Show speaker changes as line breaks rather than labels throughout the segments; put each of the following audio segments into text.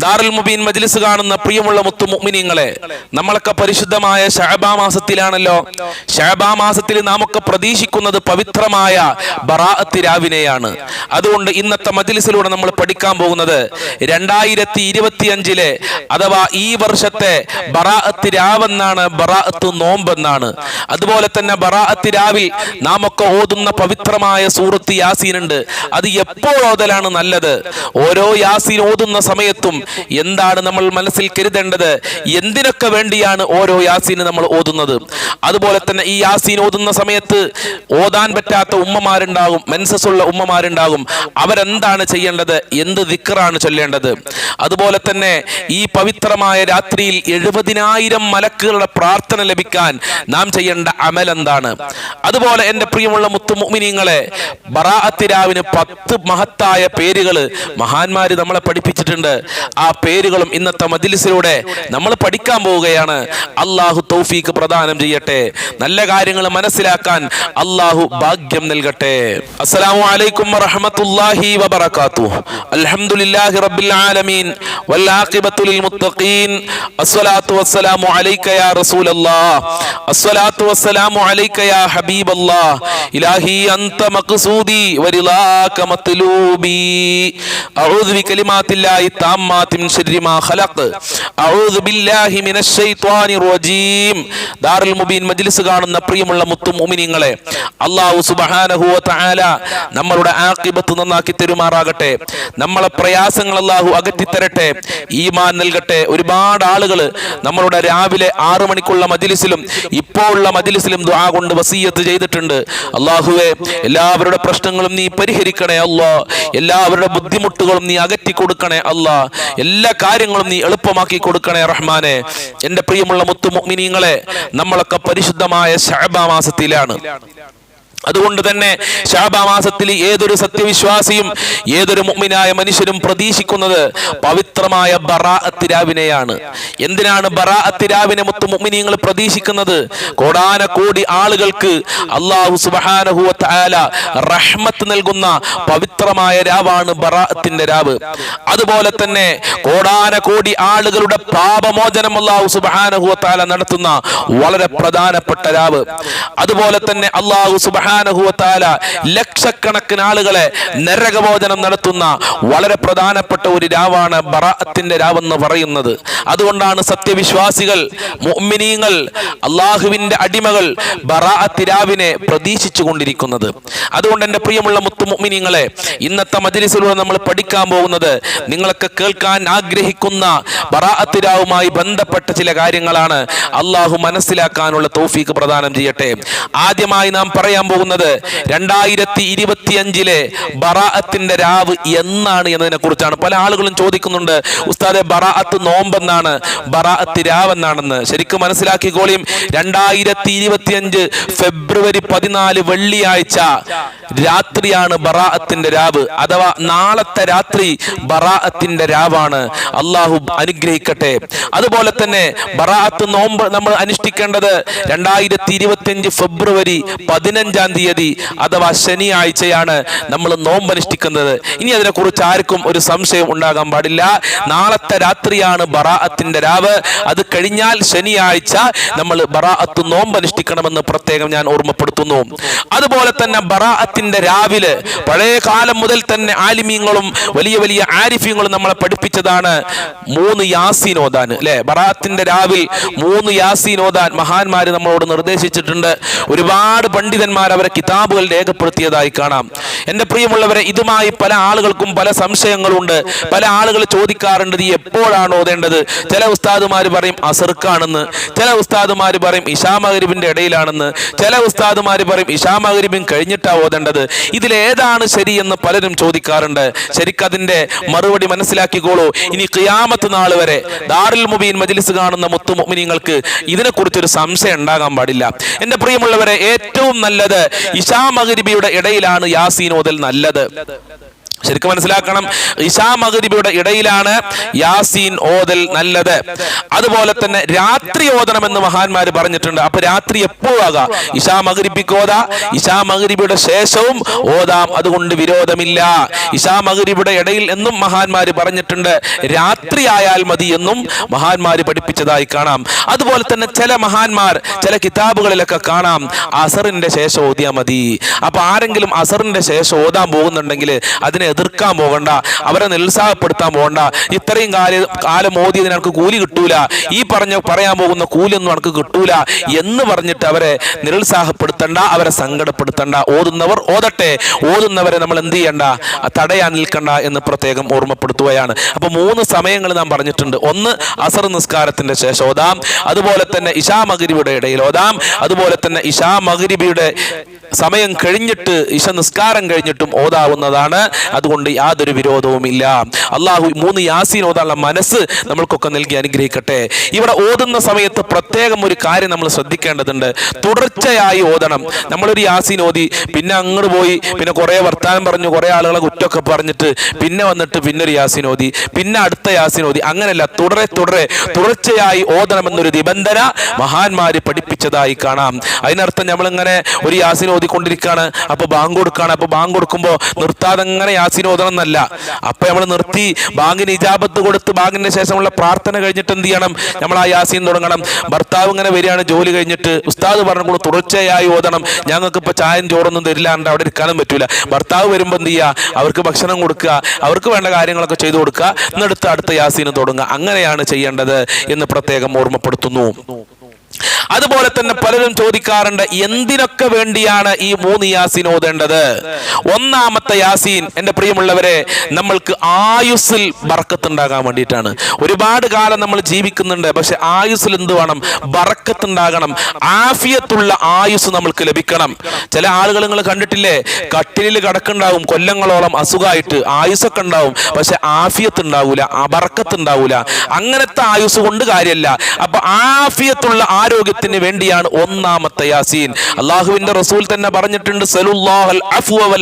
ദാറുൽ മുബീൻ മജ്ലിസ് കാണുന്ന പ്രിയമുള്ള മുത്തു മുഅ്മിനീങ്ങളെ നമ്മളൊക്കെ പരിശുദ്ധമായ ഷഅബാ മാസത്തിലാണല്ലോ. ഷഅബാ മാസത്തിൽ നാമൊക്കെ പ്രതീക്ഷിക്കുന്നത് പവിത്രമായ ബറാഅത്ത് രാവിനെയാണ്. അതുകൊണ്ട് ഇന്നത്തെ മജ്ലിസിലൂടെ നമ്മൾ പഠിക്കാൻ പോകുന്നത് രണ്ടായിരത്തി ഇരുപത്തി അഞ്ചിലെ അഥവാ ഈ വർഷത്തെ ബറാഅത്ത് രാവെന്നാണ് ബറാഅത്ത് നോമ്പെന്നാണ്. അതുപോലെ തന്നെ ബറാഅത്ത് രാവിൽ നാമൊക്കെ ഓതുന്ന പവിത്രമായ സൂറത്ത് യാസീൻ ഉണ്ട് അത് എപ്പോൾ ഓതലാണ് നല്ലത്? ഓരോ യാസീൻ ഓതുന്ന സമയത്തും എന്താണ് നമ്മൾ മനസ്സിൽ കരുതേണ്ടത്? എന്തിനൊക്കെ വേണ്ടിയാണ് ഓരോ യാസീന് നമ്മൾ ഓതുന്നത്? അതുപോലെ തന്നെ ഈ യാസീൻ ഓതുന്ന സമയത്ത് ഓതാൻ പറ്റാത്ത ഉമ്മമാരുണ്ടാകും മെൻസസ് ഉള്ള ഉമ്മമാരുണ്ടാകും. അവരെന്താണ് ചെയ്യേണ്ടത്? എന്ത് ദിക്കറാണ് ചൊല്ലേണ്ടത്? അതുപോലെ തന്നെ ഈ പവിത്രമായ രാത്രിയിൽ എഴുപതിനായിരം മലക്കുകളുടെ പ്രാർത്ഥന ലഭിക്കാൻ നാം ചെയ്യേണ്ട അമൽ എന്താണ്? അതുപോലെ എന്റെ പ്രിയമുള്ള മുത്തു മുമിനിങ്ങളെ ബറാഅത്തിരാവിന് പത്ത് മഹത്തായ പേരുകൾ മഹാന്മാര് നമ്മളെ പഠിപ്പിച്ചിട്ടുണ്ട്. ആ പേരുകളും ഇന്നത്തെ മജിലിസിലൂടെ നമ്മൾ പഠിക്കാൻ പോവുകയാണ്. അള്ളാഹു തൗഫീക്ക് പ്രദാനം ചെയ്യട്ടെ. നല്ല കാര്യങ്ങൾ മനസ്സിലാക്കാൻ അള്ളാഹു ഭാഗ്യം നൽകട്ടെ. അസ്സലാമു അലൈക്കും വബറകാതുഹു. അൽഹംദുലില്ലാഹി റബ്ബിൽ ആലമീൻ. ലിൽ മുത്തഖീൻ. അസ്സലാത്തു വസ്സലാമു അലൈക യാ റസൂലല്ലാഹ് അസ്സലാത്തു വസ്സലാമു അലൈക യാ അൻത മത്ലൂബി. അഊദു മാ ഖലഖ്. അഊദു ബില്ലാഹി മിനശ് ശൈത്വാനിർ റജീം. ദാറുൽ മുബീൻ മജ്ലിസ് കാണുന്ന പ്രിയമുള്ള മുത്തു മുഅ്മിനീങ്ങളെ അല്ലാഹു സുബ്ഹാനഹു നമ്മളുടെ ആഖിബത്ത് നന്നാക്കി തരുമാറാകട്ടെ. നമ്മളെ പ്രയാസങ്ങൾ അല്ലാഹു അകറ്റിത്തരട്ടെ. ഈമാൻ നൽകട്ടെ. ഒരുപാട് ആളുകൾ നമ്മളുടെ രാവിലെ ആറു മണിക്കുള്ള മജ്ലിസിലും ഇപ്പോൾ ഉള്ള മജ്ലിസിലും ദുആ കൊണ്ട് വസീയത്ത് ചെയ്തിട്ടുണ്ട്. അള്ളാഹുവെ എല്ലാവരുടെ പ്രശ്നങ്ങളും നീ പരിഹരിക്കണേ അല്ലാ എല്ലാവരുടെ ബുദ്ധിമുട്ടുകളും നീ അകറ്റി കൊടുക്കണേ അല്ലാ എല്ലാ കാര്യങ്ങളും നീ എളുപ്പമാക്കി കൊടുക്കണേ റഹ്മാനെ. എന്റെ പ്രിയമുള്ള മുത്തു നമ്മളൊക്കെ പരിശുദ്ധമായ ശഅബാ മാസത്തിലാണ്. അതുകൊണ്ട് തന്നെ ശാബാമാസത്തിൽ ഏതൊരു സത്യവിശ്വാസിയും ഏതൊരു മുഗ്മിനായ മനുഷ്യരും പ്രതീക്ഷിക്കുന്നത് പവിത്രമായ ബറാ അത്തിരാവിനെയാണ് എന്തിനാണ് ബറാ അത്തിരാവിനെ മുത്ത് മുഗ്മിനിയങ്ങൾ പ്രതീക്ഷിക്കുന്നത്? കോടി ആളുകൾക്ക് അള്ളാഹു സുബ്ഹാനഹു വ തആല റഹ്മത്ത് നൽകുന്ന പവിത്രമായ രാവാണ് ബറാഅത്തിന്റെ രാവ്. അതുപോലെ തന്നെ കോടാന കോടി ആളുകളുടെ പാപമോചനം അള്ളാഹു സുബ്ഹാനഹു വ തആല നടത്തുന്ന വളരെ പ്രധാനപ്പെട്ട രാവ്. അതുപോലെ തന്നെ അള്ളാഹു സുബ്ഹാനഹു തആല ലക്ഷക്കണക്കിന് ആളുകളെ നരകമോചനം നടത്തുന്ന വളരെ പ്രധാനപ്പെട്ട ഒരു രാവാണ് ബറാത്തിന്റെ രാവെന്ന് പറയുന്നത്. അതുകൊണ്ടാണ് സത്യവിശ്വാസികൾ മുഅ്മിനീങ്ങൾ അള്ളാഹുവിന്റെ അടിമകൾ ബറാഅത്ത് രാവിനെ പ്രതീക്ഷിച്ചു കൊണ്ടിരിക്കുന്നത്. അതുകൊണ്ട് എന്റെ പ്രിയമുള്ള മുത്തു മുഅ്മിനീങ്ങളെ ഇന്നത്തെ മജലിസിലൂടെ നമ്മൾ പഠിക്കാൻ പോകുന്നത് നിങ്ങളൊക്കെ കേൾക്കാൻ ആഗ്രഹിക്കുന്ന ബറാഅത്ത് രാവുമായി ബന്ധപ്പെട്ട ചില കാര്യങ്ങളാണ്. അള്ളാഹു മനസ്സിലാക്കാനുള്ള തൗഫീക്ക് പ്രദാനം ചെയ്യട്ടെ. ആദ്യമായി നാം പറയാൻ പോകുന്നത്. രണ്ടായിരത്തി ഇരുപത്തിയഞ്ചിലെ ബറാഅത്തിന്റെ രാവ് എന്നാണ് എന്നതിനെ കുറിച്ചാണ് പല ആളുകളും ചോദിക്കുന്നുണ്ട്. ഉസ്താദെ ബറാഅത്ത് നോമ്പെന്നാണ് ബറാഅത്ത് രാവ് എന്നാണെന്ന് ശരിക്കും മനസ്സിലാക്കിക്കോളിയും. രണ്ടായിരത്തി ഇരുപത്തിയഞ്ച് ഫെബ്രുവരി പതിനാല് വെള്ളിയാഴ്ച രാത്രിയാണ് ബറാഅത്തിന്റെ രാവ്. അഥവാ നാളത്തെ രാത്രി ബറാഅത്തിന്റെ രാവാണ്. അള്ളാഹു അനുഗ്രഹിക്കട്ടെ. അതുപോലെ തന്നെ ബറാഅത്ത് നോമ്പ് നമ്മൾ അനുഷ്ഠിക്കേണ്ടത് രണ്ടായിരത്തി ഇരുപത്തിയഞ്ച് ഫെബ്രുവരി പതിനഞ്ചാം തീയതി അഥവാ ശനിയാഴ്ചയാണ് നമ്മൾ നോമ്പ് അനുഷ്ഠിക്കുന്നത്. ഇനി അതിനെക്കുറിച്ച് ആർക്കും ഒരു സംശയം ഉണ്ടാകാൻ പാടില്ല. നാളത്തെ രാത്രിയാണ് ബറാഅത്തിന്റെ രാവ്. അത് കഴിഞ്ഞാൽ ശനിയാഴ്ച നമ്മൾ ബറാഅത്ത് നോമ്പ് അനുഷ്ഠിക്കണമെന്ന് പ്രത്യേകം ഞാൻ ഓർമ്മപ്പെടുത്തുന്നു. അതുപോലെ തന്നെ ബറാഅത്തിന്റെ രാവിലെ പഴയ കാലം മുതൽ തന്നെ ആലിമീങ്ങളും വലിയ വലിയ ആരിഫ്യങ്ങളും നമ്മളെ പഠിപ്പിച്ചതാണ് മൂന്ന് യാസീൻ അല്ലെ? ബറാഅത്തിന്റെ രാവിൽ മൂന്ന് യാസീൻ മഹാന്മാര് നമ്മളോട് നിർദ്ദേശിച്ചിട്ടുണ്ട്. ഒരുപാട് പണ്ഡിതന്മാർ അവരെ കിതാബുകൾ രേഖപ്പെടുത്തിയതായി കാണാം. എന്റെ പ്രിയമുള്ളവരെ ഇതുമായി പല ആളുകൾക്കും പല സംശയങ്ങളുണ്ട്. പല ആളുകൾ ചോദിക്കാറുണ്ട് ഇത് എപ്പോഴാണ് ഓതേണ്ടത്? ചില ഉസ്താദുമാർ പറയും അസർക്കാണെന്ന്. ചില ഉസ്താദുമാർ പറയും ഇഷാമകരിബിന്റെ ഇടയിലാണെന്ന്. ചില ഉസ്താദുമാർ പറയും ഇഷാമകരിബിൻ കഴിഞ്ഞിട്ടാ ഓതേണ്ടത്. ഇതിലേതാണ് ശരിയെന്ന് പലരും ചോദിക്കാറുണ്ട്. ശരിക്കതിന്റെ മറുപടി മനസ്സിലാക്കിക്കോളൂ. ഇനി ഖിയാമത്ത് നാൾ വരെ ദാറുൽ മുബീൻ മജ്ലിസ് കാണുന്ന മുത്തു മുഅ്മിനീങ്ങൾക്ക് ഇതിനെക്കുറിച്ചൊരു സംശയം ഉണ്ടാകാൻ പാടില്ല. എന്റെ പ്രിയമുള്ളവരെ ഏറ്റവും നല്ലത് ഇഷാ മഗ്രിബിയുടെ ഇടയിലാണ് യാസീൻ ഓതൽ നല്ലത്. ശരിക്കും മനസ്സിലാക്കണം. ഇഷാ മകരിബിയുടെ ഇടയിലാണ് യാസീൻ ഓതൽ നല്ലത്. അതുപോലെ തന്നെ രാത്രി എന്ന് മഹാന്മാര് പറഞ്ഞിട്ടുണ്ട്. അപ്പൊ രാത്രി എപ്പോഴാകാം ഇഷാ മകരിബിക്ക് ഓതാ. ഇഷാ മകരിബിയുടെ ശേഷവും ഓതാം. അതുകൊണ്ട് വിരോധമില്ല. ഇഷാ മകരിബിയുടെ ഇടയിൽ എന്നും മഹാന്മാര് പറഞ്ഞിട്ടുണ്ട്. രാത്രി ആയാൽ മതി എന്നും മഹാന്മാര് പഠിപ്പിച്ചതായി കാണാം. അതുപോലെ തന്നെ ചില മഹാന്മാർ ചില കിതാബുകളിലൊക്കെ കാണാം. അസറിന്റെ ശേഷം ഓതിയാ മതി. അപ്പൊ ആരെങ്കിലും അസറിന്റെ ശേഷം ഓതാൻ പോകുന്നുണ്ടെങ്കിൽ അതിനെ എതിർക്കാൻ പോകണ്ട അവരെ നിരുത്സാഹപ്പെടുത്താൻ പോകണ്ട. ഇത്രയും കാലം കാലം മോദി എനിക്ക് കൂലി കിട്ടൂല. ഈ പറഞ്ഞ പറയാൻ പോകുന്ന കൂലിയൊന്നും അവർക്ക് കിട്ടൂല എന്ന് പറഞ്ഞിട്ട് അവരെ നിരുത്സാഹപ്പെടുത്തണ്ട അവരെ സങ്കടപ്പെടുത്തണ്ട. ഓതുന്നവർ ഓതട്ടെ. ഓതുന്നവരെ നമ്മൾ എന്ത് ചെയ്യണ്ട? തടയാൻ നിൽക്കണ്ട എന്ന് പ്രത്യേകം ഓർമ്മപ്പെടുത്തുകയാണ്. അപ്പൊ മൂന്ന് സമയങ്ങൾ നാം പറഞ്ഞിട്ടുണ്ട്. ഒന്ന് അസർ നിസ്കാരത്തിന്റെ ശേഷം ഓതാം. അതുപോലെ തന്നെ ഇഷാ മകരിബിയുടെ ഇടയിൽ ഓതാം. അതുപോലെ തന്നെ ഇഷാ മകരിബിയുടെ സമയം കഴിഞ്ഞിട്ട് ഇഷ നിസ്കാരം കഴിഞ്ഞിട്ടും ഓതാവുന്നതാണ്. അതുകൊണ്ട് യാതൊരു വിരോധവും ഇല്ല അള്ളാഹു മൂന്ന് യാസീൻ ഓതാനുള്ള മനസ്സ് നമ്മൾക്കൊക്കെ നൽകി അനുഗ്രഹിക്കട്ടെ. ഇവിടെ ഓതുന്ന സമയത്ത് പ്രത്യേകം ഒരു കാര്യം നമ്മൾ ശ്രദ്ധിക്കേണ്ടതുണ്ട്. തുടർച്ചയായി ഓതണം. നമ്മളൊരു യാസീൻ ഓതി പിന്നെ അങ്ങോട്ട് പോയി പിന്നെ കുറെ വർത്താനം പറഞ്ഞു കുറെ ആളുകളെ കുറ്റമൊക്കെ പറഞ്ഞിട്ട് പിന്നെ വന്നിട്ട് പിന്നെ ഒരു യാസീൻ ഓതി പിന്നെ അടുത്ത യാസീൻ ഓതി. അങ്ങനെയല്ല തുടരെ തുടരെ തുടർച്ചയായി ഓതണം എന്നൊരു നിബന്ധന മഹാന്മാര് പഠിപ്പിച്ചതായി കാണാം. അതിനർത്ഥം നമ്മളിങ്ങനെ ഒരു യാസീൻ ഓതിക്കൊണ്ടിരിക്കുകയാണ് അപ്പൊ ബാങ്ക് കൊടുക്കുകയാണ് അപ്പൊ ബാങ്ക് കൊടുക്കുമ്പോൾ നിർത്താതെ അങ്ങനെ യാസീൻ ഓതണം എന്നല്ല അപ്പൊ നമ്മൾ നിർത്തി ബാങ്കിന് ഇജാബത്ത് കൊടുത്ത് ബാങ്കിന് ശേഷമുള്ള പ്രാർത്ഥന കഴിഞ്ഞിട്ട് എന്ത് ചെയ്യണം? നമ്മൾ ആ യാസീൻ തുടങ്ങണം. ഭർത്താവ് ഇങ്ങനെ വരികയാണ് ജോലി കഴിഞ്ഞിട്ട് ഉസ്താദ് പറഞ്ഞു തുടർച്ചയായി ഓതണം. ഞങ്ങൾക്ക് ഇപ്പൊ ചായം ചോറൊന്നും തരില്ലാണ്ട് അവിടെ ഇരിക്കാനും പറ്റൂല. ഭർത്താവ് വരുമ്പോൾ എന്ത് ചെയ്യുക അവർക്ക് ഭക്ഷണം കൊടുക്കുക അവർക്ക് വേണ്ട കാര്യങ്ങളൊക്കെ ചെയ്തു കൊടുക്കുക. എന്നിടത്ത് അടുത്ത യാസീന് തുടങ്ങുക. അങ്ങനെയാണ് ചെയ്യേണ്ടത് എന്ന് പ്രത്യേകം ഓർമ്മപ്പെടുത്തുന്നു. അതുപോലെ തന്നെ പലരും ചോദിക്കാറുണ്ട് എന്തിനൊക്കെ വേണ്ടിയാണ് ഈ മൂന്ന് യാസീൻ ഓതേണ്ടത്? ഒന്നാമത്തെ യാസീൻ എന്റെ പ്രിയമുള്ളവരെ നമ്മൾക്ക് ആയുസ്സിൽ ബറക്കത്തുണ്ടാകാൻ വേണ്ടിയിട്ടാണ്. ഒരുപാട് കാലം നമ്മൾ ജീവിക്കുന്നുണ്ട് പക്ഷെ ആയുസ്സിൽ എന്ത് വേണം? ബറക്കത്തുണ്ടാകണം. ആഫിയത്തുള്ള ആയുസ് നമ്മൾക്ക് ലഭിക്കണം. ചില ആളുകൾ നിങ്ങൾ കണ്ടിട്ടില്ലേ? കട്ടിലിൽ കിടക്കുണ്ടാവും കൊല്ലങ്ങളോളം അസുഖമായിട്ട് ആയുസ്സൊക്കെ ഉണ്ടാവും പക്ഷെ ആഫിയത്ത് ഉണ്ടാവൂല ബറക്കത്ത് ഉണ്ടാവൂല അങ്ങനത്തെ ആയുസ് കൊണ്ട് കാര്യമല്ല. അപ്പൊ ആഫിയത്തുള്ള ആരോഗ്യത്തിന് വേണ്ടിയാണ് ഒന്നാമത്തെ യാസീൻ. അള്ളാഹുവിന്റെ റസൂൽ തന്നെ പറഞ്ഞിട്ടുണ്ട്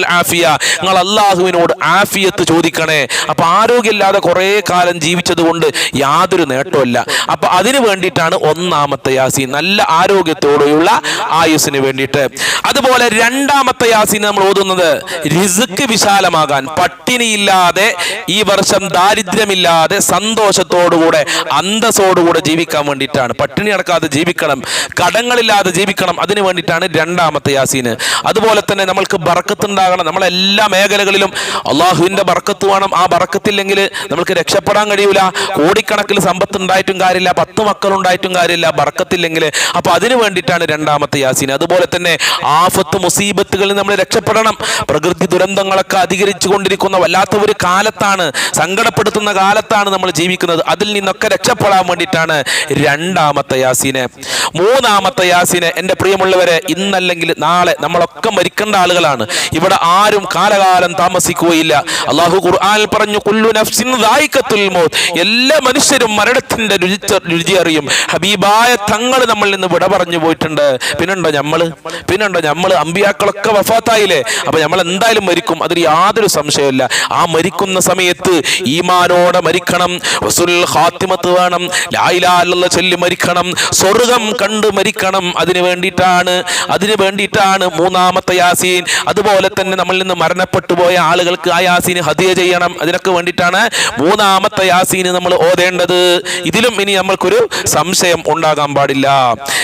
ആഫിയ. നിങ്ങൾ അള്ളാഹുവിനോട് ആഫിയത്ത് ചോദിക്കണേ. അപ്പൊ ആരോഗ്യമില്ലാതെ കുറെ കാലം ജീവിച്ചത് കൊണ്ട് യാതൊരു നേട്ടമില്ല അപ്പൊ അതിനു വേണ്ടിയിട്ടാണ് ഒന്നാമത്തെ യാസീൻ. നല്ല ആരോഗ്യത്തോടെയുള്ള ആയുസ്സിന് വേണ്ടിയിട്ട്. അതുപോലെ രണ്ടാമത്തെ യാസീൻ നമ്മൾ ഓതുന്നത് റിസ്ക് വിശാലമാകാൻ പട്ടിണിയില്ലാതെ ഈ വർഷം ദാരിദ്ര്യമില്ലാതെ സന്തോഷത്തോടുകൂടെ അന്തസ്സോടുകൂടെ ജീവിക്കാൻ വേണ്ടിയിട്ടാണ്. പട്ടിണി അടക്കാതെ ജീവിക്കണം. കടങ്ങളില്ലാതെ ജീവിക്കണം. അതിന് വേണ്ടിയിട്ടാണ് രണ്ടാമത്തെ യാസീന്. അതുപോലെ തന്നെ നമ്മൾക്ക് ബറക്കത്തുണ്ടാകണം. നമ്മളെല്ലാ മേഖലകളിലും അള്ളാഹുവിന്റെ ബറക്കത്ത് വേണം. ആ ബറക്കത്തില്ലെങ്കിൽ നമുക്ക് രക്ഷപ്പെടാൻ കഴിയൂല. കോടിക്കണക്കിൽ സമ്പത്ത് ഉണ്ടായിട്ടും കാര്യമില്ല. പത്ത് മക്കൾ ഉണ്ടായിട്ടും കാര്യമില്ല. ബറക്കത്തില്ലെങ്കിൽ. അപ്പോൾ അതിന് വേണ്ടിയിട്ടാണ് രണ്ടാമത്തെ യാസീൻ അതുപോലെ തന്നെ ആഫത്ത് മുസീബത്തുകളിൽ നമ്മൾ രക്ഷപ്പെടണം. പ്രകൃതി ദുരന്തങ്ങളൊക്കെ അധികരിച്ചു കൊണ്ടിരിക്കുന്ന വല്ലാത്ത ഒരു കാലത്താണ് സങ്കടപ്പെടുത്തുന്ന കാലത്താണ് നമ്മൾ ജീവിക്കുന്നത്. അതിൽ നിന്നൊക്കെ രക്ഷപ്പെടാൻ വേണ്ടിയിട്ടാണ് രണ്ടാമത്തെ യാസീന്. മൂന്നാമത്തെ യാസിന് എന്റെ പ്രിയമുള്ളവരെ ഇന്നല്ലെങ്കിൽ നാളെ നമ്മളൊക്കെ മരിക്കേണ്ട ആളുകളാണ്. ഇവിടെ ആരും കാലകാലം താമസിക്കുകയില്ല. അള്ളാഹു ഖുർആൻ പറഞ്ഞു കുല്ലു നഫ്സിൻ മൗത്ത്. എല്ലാ മനുഷ്യരും മരണത്തിന്റെ രുചി രുചി അറിയും. ഹബീബായ തങ്ങൾ നമ്മൾ നിന്ന് വിട പറഞ്ഞു പോയിട്ടുണ്ട്. പിന്നെണ്ടോ ഞമ്മൾ? പിന്നെണ്ടോ ഞമ്മൾ? അമ്പിയാക്കളൊക്കെ വഫാത്തായില്ലേ? അപ്പൊ നമ്മൾ എന്തായാലും മരിക്കും. അതിൽ യാതൊരു സംശയമില്ല ആ മരിക്കുന്ന സമയത്ത് ഈമാനോടെ മരിക്കണം. വസുൽ ഹാത്തിമത്ത് വേണം. ലായിലാലുള്ള ചൊല്ലി മരിക്കണം. സ്വർഗം കണ്ട് മരിക്കണം. അതിന് വേണ്ടിയിട്ടാണ് അതിന് വേണ്ടിയിട്ടാണ് മൂന്നാമത്തെ യാസീൻ. അതുപോലെ തന്നെ നമ്മളിൽ നിന്ന് മരണപ്പെട്ടു പോയ ആളുകൾക്ക് ആ യാസീന് ഹതിയ ചെയ്യണം. അതിനൊക്കെ വേണ്ടിയിട്ടാണ് മൂന്നാമത്തെ യാസീന് നമ്മൾ ഓതേണ്ടത്. ഇതിലും ഇനി നമ്മൾക്കൊരു സംശയം ഉണ്ടാകാൻ പാടില്ല.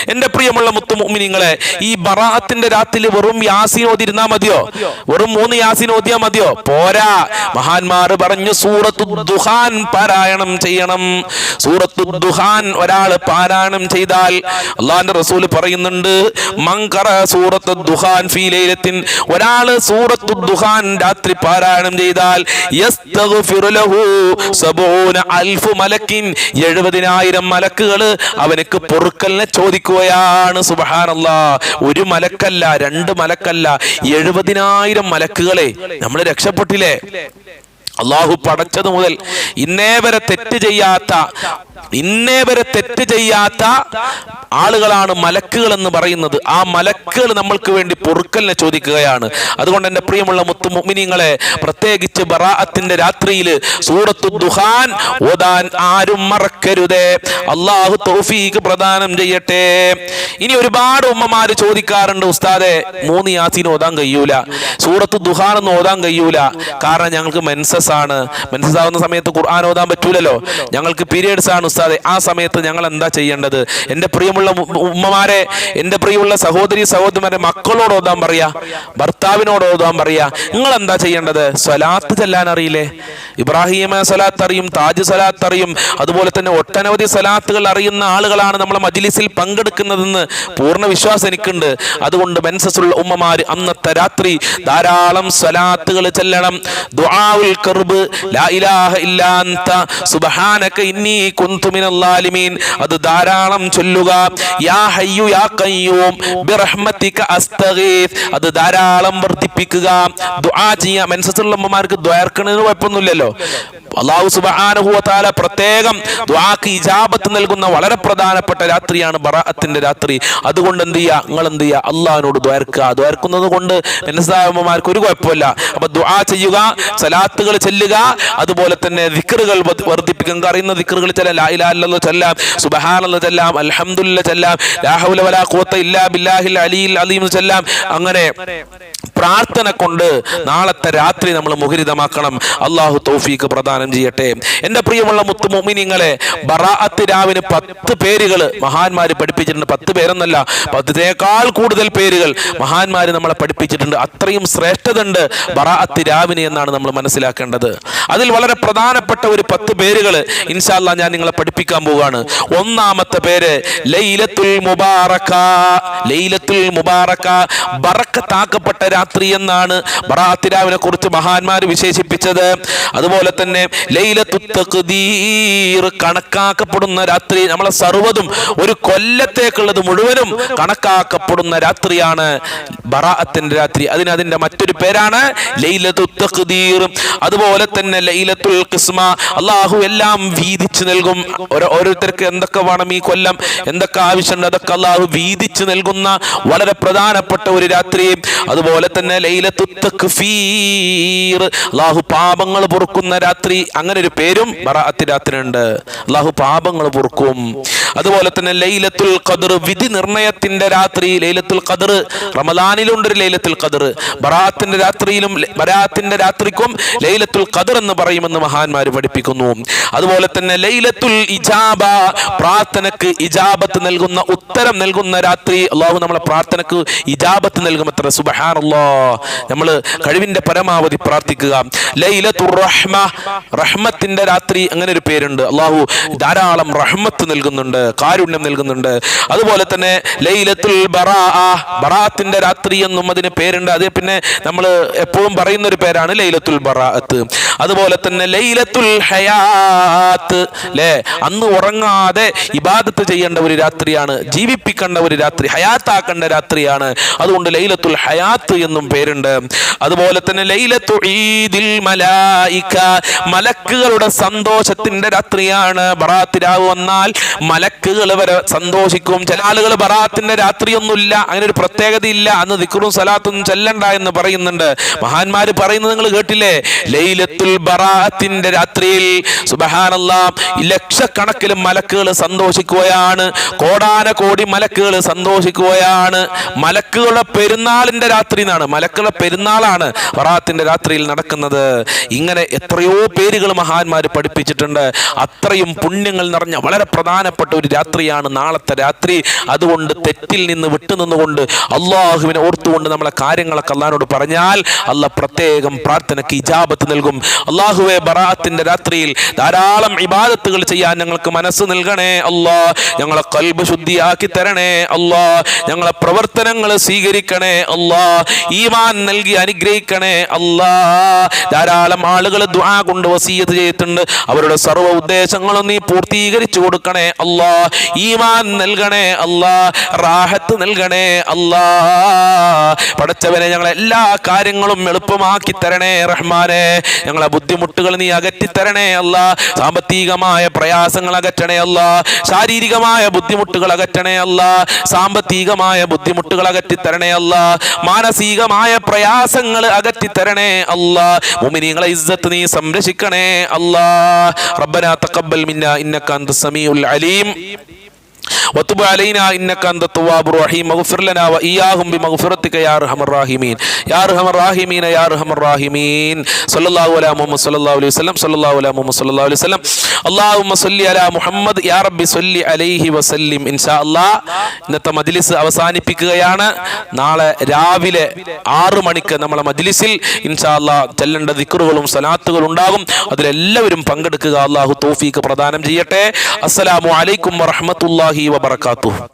എന്റെ പ്രിയമുള്ള മുത്തു മുഅ്മിനീങ്ങളെ ഈ ബറാഅത്തിന്റെ രാത്രിയിൽ വെറും യാസീൻ ഓതിരുന്നാ മതിയോ? വെറും മൂന്ന് യാസീൻ ഓതിയാ മതിയോ? പോരാ. മഹാന്മാർ പറഞ്ഞു സൂറത്തു ദുഹാൻ പാരായണം ചെയ്യണം. സൂറത്തു ദുഹാൻ ഒരാൾ പാരായണം ചെയ്താൽ അള്ളാഹിന്റെ റസൂൽ പറയുന്നുണ്ട് മങ്കറ സൂറത്ത് ദുഹാൻ ഫീലയിലത്തിൻ ഒരാൾ സൂറത്തു ദുഹാൻ രാത്രി പാരായണം ചെയ്താൽ എഴുപതിനായിരം മലക്കുകൾ അവനക്ക് പൊറുക്കലിനെ ചോദിക്കുകയാണ്. സുബഹാനല്ലാ ഒരു മലക്കല്ല രണ്ട് മലക്കല്ല എഴുപതിനായിരം മലക്കുകളെ നമ്മൾ രക്ഷപ്പെട്ടില്ലേ? അള്ളാഹു പടച്ചത് മുതൽ ഇന്നേ വരെ തെറ്റ് ചെയ്യാത്ത ഇന്നേ വരെ തെറ്റ് ചെയ്യാത്ത ആളുകളാണ് മലക്കുകൾ എന്ന് പറയുന്നത്. ആ മലക്കുകൾ നമ്മൾക്ക് വേണ്ടി പൊറുക്കലിനെ ചോദിക്കുകയാണ്. അതുകൊണ്ട് എന്റെ പ്രിയമുള്ള മുത്തു മുമിനിങ്ങളെ പ്രത്യേകിച്ച് ബറാഅത്തിന്റെ രാത്രിയിൽ സൂറത്തു ദുഹാൻ ഓതാൻ ആരും മറക്കരുതേ. അള്ളാഹു തൗഫീഖ് പ്രദാനം ചെയ്യട്ടെ. ഇനി ഒരുപാട് ഉമ്മമാര് ചോദിക്കാറുണ്ട് ഉസ്താദെ മൂന്ന് യാസീൻ ഓതാൻ കഴിയൂല. സൂറത്തു ദുഹാൻ ഒന്നും ഓതാൻ കഴിയൂല. കാരണം ഞങ്ങൾക്ക് മെൻസസ് ആണ്. മെൻസസ് ആവുന്ന സമയത്ത് ഖുർആൻ ഓതാൻ പറ്റൂലല്ലോ. ഞങ്ങൾക്ക് പീരിയഡ്സ് ആണ് ഉസ്താദെ. ആ സമയത്ത് ഞങ്ങൾ എന്താ ചെയ്യേണ്ടത്? എന്റെ പ്രിയമുള്ള ഉമ്മമാരെ എന്റെ പ്രിയമുള്ള സഹോദരി സഹോദരന്മാരെ മക്കളോട് ഓതാൻ പറയാ. ഭർത്താവിനോട് ഓതാൻ പറയാ. നിങ്ങൾ എന്താ ചെയ്യേണ്ടത്? സ്വലാത്ത് ചെല്ലാൻ അറിയില്ലേ? ഇബ്രാഹിം സ്വലാത്ത് അറിയും താജ് സ്വലാത്ത് അറിയും. അതുപോലെ തന്നെ ഒട്ടനവധി സ്വലാത്തുകൾ അറിയുന്ന ആളുകളാണ് നമ്മളെ മജിലിസിൽ പങ്കെടുക്കുന്നതെന്ന് പൂർണ വിശ്വാസം എനിക്കുണ്ട്. അതുകൊണ്ട് മെൻസസുള്ള ഉമ്മമാര് അന്നത്തെ രാത്രി ധാരാളം സ്വലാത്തുകൾ ചെല്ലണം. കർബ് ലാ ഇലാഹ ഇല്ലാ അൻത സുബ്ഹാനക ഇന്നി കുന്തു മിനൽ ലാലിമീൻ. അത് ധാരാളം ചൊല്ലുക. യാ ഹയ്യു യാ ഖയ്യൂം ബിറഹ്മതിക അസ്തഗീസ്. അത് ധാരാളം വർദ്ധിപ്പിക്കുക. ദുആ ചെയ്യാ. മെൻസസുള്ള ഉമ്മമാർക്ക് ദ്വാർക്കണതിന് കുഴപ്പമൊന്നുമില്ലല്ലോ. അള്ളാഹു തആല പ്രത്യേകം ദുആക്ക് ഇജാബത്ത് നൽകുന്ന വളരെ പ്രധാനപ്പെട്ട രാത്രിയാണ് ബറാഅത്തിന്റെ രാത്രി. അതുകൊണ്ട് എന്ത് ചെയ്യുക നിങ്ങൾ എന്ത് ചെയ്യുക അള്ളാഹിനോട് ദ്വയർക്കുക ദ്വയർക്കുന്നത് കൊണ്ട് മനസ്സിലാകുമാർക്ക് ഒരു കുഴപ്പമില്ല. അപ്പൊ ദുആ ചെയ്യുക സലാത്തുകൾ ചെല്ലുക. അതുപോലെ തന്നെ ദിക്റുകൾ വർദ്ധിപ്പിക്കുക. അറിയുന്ന ദിക്റുകൾ ചെല്ലാം ലാ ഇലാഹ ഇല്ലല്ലാഹ് ചെല്ലാം സുബഹാനെന്ന് ചെല്ലാം അൽഹംദുലില്ലാഹ് ചെല്ലാം ലാ ഹൗല വലാ ഖുവത ഇല്ലാ ബില്ലാഹിൽ അലിയിൽ അലീം ചെല്ലാം. അങ്ങനെ പ്രാർത്ഥന കൊണ്ട് നാളത്തെ രാത്രി നമ്മൾ മുഖരിതമാക്കണം അള്ളാഹു തൗഫീക്ക് പ്രദാനം ചെയ്യട്ടെ. എന്റെ പ്രിയമുള്ള മുത്തു മോമിനിങ്ങളെ ബറാഅത്ത് രാവിന് പത്ത് പേരുകൾ മഹാന്മാര് പഠിപ്പിച്ചിട്ടുണ്ട്. പത്ത് പേരൊന്നല്ല പത്തിനേക്കാൾ കൂടുതൽ പേരുകൾ മഹാന്മാര് നമ്മളെ പഠിപ്പിച്ചിട്ടുണ്ട്. അത്രയും ശ്രേഷ്ഠത ഉണ്ട് ബറാഅത്ത് രാവിന് എന്നാണ് നമ്മൾ മനസ്സിലാക്കേണ്ടത്. അതിൽ വളരെ പ്രധാനപ്പെട്ട ഒരു പത്ത് പേരുകൾ ഇൻഷാല്ല ഞാൻ നിങ്ങളെ പഠിപ്പിക്കാൻ പോവുകയാണ്. ഒന്നാമത്തെ പേര് ലൈലത്തുൽ മുബാറക ലൈലത്തുൽ മുബാറക ബറക്കത്താക്കപ്പെട്ട രാത്രി എന്നാണ് ബറാത്തിരാവിനെ കുറിച്ച് മഹാന്മാർ വിശേഷിപ്പിച്ചത്. അതുപോലെ തന്നെ ലൈലത്തു കണക്കാക്കപ്പെടുന്ന രാത്രി നമ്മളെ സർവതും ഒരു കൊല്ലത്തേക്കുള്ളത് മുഴുവനും കണക്കാക്കപ്പെടുന്ന രാത്രിയാണ് ബറാഅത്തിന്റെ രാത്രി. അതിന് അതിന്റെ മറ്റൊരു പേരാണ് ലൈലത്തു അതുപോലെ തന്നെ ലൈലത്തുൽ ഖിസ്മ. അള്ളാഹു എല്ലാം വീതിച്ചു നൽകും. ഓരോ- ഓരോരുത്തർക്ക് എന്തൊക്കെ വേണം ഈ കൊല്ലം? എന്തൊക്കെ ആവശ്യമുണ്ട്? അതൊക്കെ അള്ളാഹു വീതിച്ചു നൽകുന്ന വളരെ പ്രധാനപ്പെട്ട ഒരു രാത്രി. അതുപോലെ തന്നെ ലൈലത്തു അള്ളാഹു പാപങ്ങൾ പൊറുക്കുന്ന രാത്രി. അങ്ങനെ ഒരു പേരും ബറാഅത്ത് രാത്രി ഉണ്ട് അള്ളാഹു പാപങ്ങൾ പൊറുക്കും. അതുപോലെ തന്നെ ലൈലത്തുൽ ഖദർ വിധി നിർണയത്തിന്റെ രാത്രി. ലൈലത്തുൽ ഖദർ റമദാനിലുണ്ട് ഒരു ലൈലത്തുൽ ഖദർ. ബറാഅത്തിന്റെ രാത്രിയിലും ബറാഅത്തിന്റെ രാത്രിക്കും ലൈലത്തുൽ ഖദർ എന്ന് പറയുമെന്ന് മഹാന്മാർ പഠിപ്പിക്കുന്നു. അതുപോലെ തന്നെ ലൈലത്തുൽ ഇജാബ പ്രാർത്ഥനക്ക് ഇജാബത്ത് നൽകുന്ന ഉത്തരം നൽകുന്ന രാത്രി അള്ളാഹു നമ്മളെ പ്രാർത്ഥനക്ക് ഇജാബത്ത് നൽകുമത്ര. സുബഹാനല്ലാ. നമ്മൾ കഴിവിന്റെ പരമാവധി പ്രാർത്ഥിക്കുക. ലൈലത്തുർ റഹ്മ റഹ്മത്തിന്റെ രാത്രി അങ്ങനെ ഒരു പേരുണ്ട്. അള്ളാഹു ധാരാളം റഹ്മത്ത് നൽകുന്നുണ്ട് കാരുണ്യം നൽകുന്നുണ്ട്. അതുപോലെ തന്നെ ലൈലത്തുൽ ബറാ ബറാത്തിന്റെ രാത്രി എന്നും അതിന് പേരുണ്ട്. അതേ പിന്നെ നമ്മൾ എപ്പോഴും പറയുന്ന ഒരു പേരാണ് ലൈലത്തുൽ ബറാഅത്ത്. അതുപോലെ തന്നെ ലൈലത്തുൽ ഹയാത്ത് അല്ലേ അന്ന് ഉറങ്ങാതെ ഇബാദത്ത് ചെയ്യേണ്ട ഒരു രാത്രിയാണ് ജീവിപ്പിക്കേണ്ട ഒരു രാത്രി ഹയാത്താക്കേണ്ട രാത്രിയാണ്. അതുകൊണ്ട് ലൈലത്തുൽ ഹയാത്ത് എന്നും പേരുണ്ട്. അതുപോലെ തന്നെ ലൈലത്തു ഈദിൽ മലായിക്ക മലക്കുകളുടെ സന്തോഷത്തിന്റെ രാത്രിയാണ്. ബറാത്ത് രാവ് വന്നാൽ മലക്കുകൾ വരെ സന്തോഷിക്കും. ചില ആളുകൾ ബറാത്തിന്റെ രാത്രിയൊന്നുമില്ല അങ്ങനെ ഒരു പ്രത്യേകതയില്ല. അന്ന് ദിക്റും സലാത്തും ചെല്ലണ്ട എന്ന് പറയുന്നുണ്ട്. മഹാന്മാര് പറയുന്നത് നിങ്ങൾ കേട്ടില്ലേ? ലൈലത്തുൽ ബറാത്തിന്റെ രാത്രിയിൽ സുബഹാനല്ലാ ലക്ഷക്കണക്കിന് മലക്കുകൾ സന്തോഷിക്കുകയാണ് കോടാന കോടി മലക്കുകൾ സന്തോഷിക്കുകയാണ്. മലക്കുകളുടെ പെരുന്നാളിന്റെ രാത്രി എന്നാണ് മലക്കുകളുടെ പെരുന്നാളാണ് ബറാത്തിന്റെ രാത്രിയിൽ നടക്കുന്നത്. ഇങ്ങനെ എത്രയോ പേരുകൾ മഹാന്മാർ പഠിപ്പിച്ചിട്ടുണ്ട്. അത്രയും പുണ്യങ്ങൾ നിറഞ്ഞ വളരെ പ്രധാനപ്പെട്ട ഒരു രാത്രിയാണ് നാളത്തെ രാത്രി. അതുകൊണ്ട് തെറ്റിൽ നിന്ന് വിട്ടുനിന്നുകൊണ്ട് അള്ളാഹുവിനെ ഓർത്തുകൊണ്ട് നമ്മളെ കാര്യങ്ങളൊക്കെ അള്ളഹാനോട് പറഞ്ഞാൽ അല്ല പ്രത്യേകം പ്രാർത്ഥനയ്ക്ക് ഇജാബത്ത് നൽകും. അള്ളാഹുവെ ബറാത്തിന്റെ രാത്രിയിൽ ധാരാളം ഇബാദത്തുകൾ ചെയ്യാൻ ഞങ്ങൾക്ക് മനസ്സ് നൽകണേ അല്ലാ. ഞങ്ങളെ കൽബ് ശുദ്ധിയാക്കി തരണേ അല്ലാ. ഞങ്ങളെ പ്രവർത്തനങ്ങൾ സ്വീകരിക്കണേ അല്ലാ. ഈമാൻ നൽകി അനുഗ്രഹിക്കണേ അല്ലാ. ധാരാളം ആളുകൾ ദുആ കൊണ്ട് വസീയത്ത് ചെയ്തിട്ടുണ്ട്. അവരുടെ സർവ ഉദ്ദേശങ്ങളും നീ പൂർത്തീകരിച്ചു കൊടുക്കണേ അല്ലാ. ഈമാൻ നൽകണേ അല്ലാ. റാഹത്ത് നൽകണേ അല്ലാ. പടച്ചവനെ ഞങ്ങളെ എല്ലാ കാര്യങ്ങളും എളുപ്പമാക്കി തരണേ റഹ്മാനെ. ഞങ്ങളെ ബുദ്ധിമുട്ടുകൾ നീ അകറ്റിത്തരണേ അല്ല. സാമ്പത്തികമായ പ്രയാസങ്ങൾ അകറ്റണേ അല്ല. ശാരീരികമായ ബുദ്ധിമുട്ടുകൾ അകറ്റണേ അല്ല. സാമ്പത്തികമായ ബുദ്ധിമുട്ടുകൾ അകറ്റിത്തരണേ അല്ല. മാനസികമായ പ്രയാസങ്ങൾ അകറ്റിത്തരണേ അല്ല. മുമിനിങ്ങളെ ഇസ്സത്ത് നീ സംരക്ഷിക്കണേ അല്ലാ. റബ്ബനാ തഖബ്ബൽ മിന്നാ ഇന്നക അന്ത സമീഉൽ അലീം. وتب علينا انك انت التواب الرحيم واغفر لنا واياهم بمغفرتك يا ارحم الراحمين يا ارحم الراحمين يا ارحم الراحمين صلى الله على محمد صلى الله عليه وسلم صلى الله على محمد صلى الله عليه وسلم اللهم صل على محمد يا رب صل عليه وسلم ان شاء الله ഇന്നത്തെ മജ്ലിസ് അവസാനിപ്പിക്കുകയാണ് നാളെ രാവിലെ ആറു മണിക്ക് നമ്മളെ മജ്ലിസിൽ ഇൻഷാ അല്ലാ ചെല്ലേണ്ട ദിക്റുകളും സലാത്തുകളും ഉണ്ടാകും അതിലെല്ലാവരും പങ്കെടുക്കുക അള്ളാഹു തോഫീക്ക് പ്രദാനം ചെയ്യട്ടെ അസ്സലാമു അലൈക്കും വറഹ്മത്തുള്ളാഹി വബറകാതുഹു